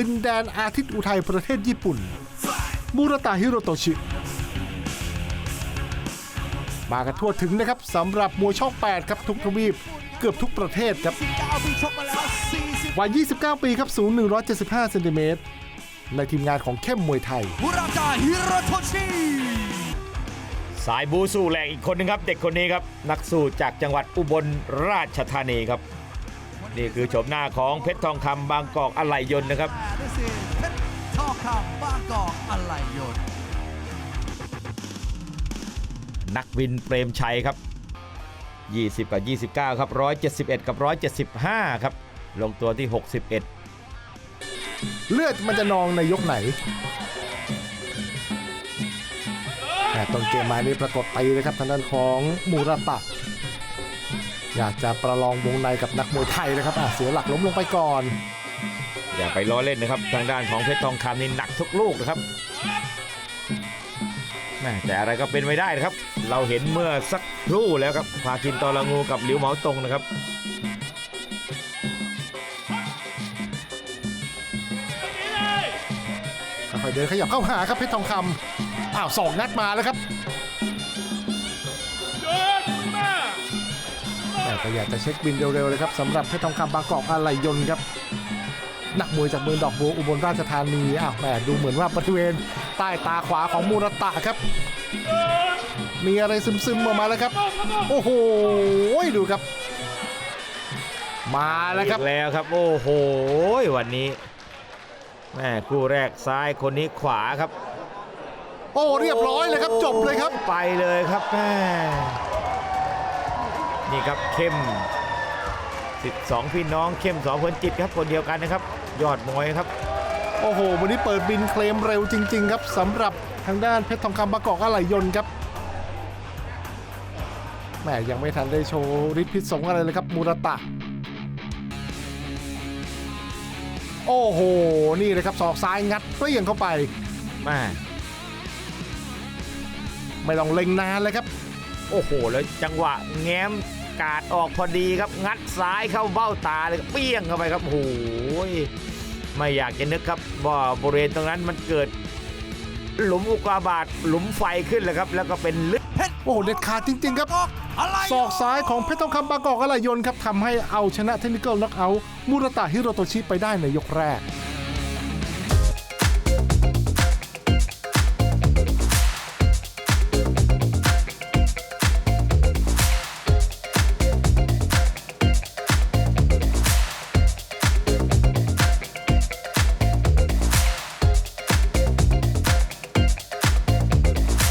ดินแดนอาทิตย์อุทัยประเทศญี่ปุ่น มูราตาฮิโรโตชิ มากันทั่วถึงนะครับสำหรับมวยช่อง 8 ครับทุกทวีป เกือบทุกประเทศครับ9ปีชกมาแล้ว40วัย 29 ปีครับ สูง 175 เซนติเมตร ในทีมงานของเข้มมวยไทยมุราตาฮิโรโทชิสายบูสู้แรงอีกคนหนึงครับ เด็กคนนี้ครับ นักสู้จากจังหวัดอุบลราชธานีครับ นี่คือโฉมหน้าของเพชรทองคำบางกอกอะไหล่ยนต์นะครับ This is เพชรทองคำบางกอกอะไหล่ยนต์นักวินเปรมชัยครับ 20 กับ 29 ครับ 171 กับ 175 ครับ ลงตัวที่ 61 เลือดมันจะนองในยกไหนแต่ต้นเกมมานี่ปรากฏตีเลยครับทางด้านของมูราตะ อยากจะประลองวงในกับนักมวยไทยนะครับอะเสียหลักล้มลงไปก่อน อย่าไปล้อเล่นนะครับ ทางด้านของเพชรทองคำนี่หนักทุกลูกนะครับแม่แต่อะไรก็เป็นไม่ได้นะครับ เราเห็นเมื่อสักครู่แล้วครับพาคินตอละงูกับหลิวเหมาตงนะครับค่อยๆเดินขยับเข้าหาครับเพชรทองคำอ้าวสองนัดมาแล้วครับ ก็อยากจะเช็คบินเร็วๆเลยครับสำหรับเพชรทองคำบางกอกอะไหล่ยนต์ครับนักมวยจากเมืองดอกบัวอุบลราชธานีอ้าวแหมดูเหมือนว่าบริเวณใต้ตาขวาของมูรตะครับ มีอะไรซึมๆออกมาแล้วครับ โอ้โหดูครับ มาแล้วครับอีกแล้วครับ โอ้โหวันนี้แม่คู่แรกซ้ายคนนี้ขวาครับ โอ้เรียบร้อยเลยครับ จบเลยครับไปเลยครับแม่ นี่ครับเข้ม 12 พี่น้องเข้มสองคนจิตครับคนเดียวกันนะครับ ยอดมวยครับ โอ้โห วันนี้เปิดบินเคลมเร็วจริง ๆ ครับสำหรับทางด้านเพชรทองคำบางกอกอะไหล่ยนต์ครับแหมยังไม่ทันได้โชว์ฤทธิ์พิษสงอะไรเลยครับมูรตะ โอ้โห นี่เลยครับศอกซ้ายงัดเปรี้ยงเข้าไปแม่ไม่ต้องเล็งนานเลยครับ โอ้โห แล้วจังหวะแง้ม กาดออกพอดีครับงัดซ้ายเข้าเบ้าตาเลยครับเปี้ยงเข้าไปครับโอ้โหไม่อยากจะนึกครับว่าบริเวณตรงนั้นมันเกิด หลุมอุกกาบาตหลุมไฟขึ้นเลยครับ แล้วก็เป็นลึกเพชรโอ้โหเด็ดขาดจริง ๆ ครับกอกอะไหล่ศอกซ้ายของเพชรทองคำบางกอกอะไหล่ยนต์ครับทำให้เอาชนะเทคนิคอลน็อกเอาท์มูรตะฮิโรโตชิไปได้ในยกแรก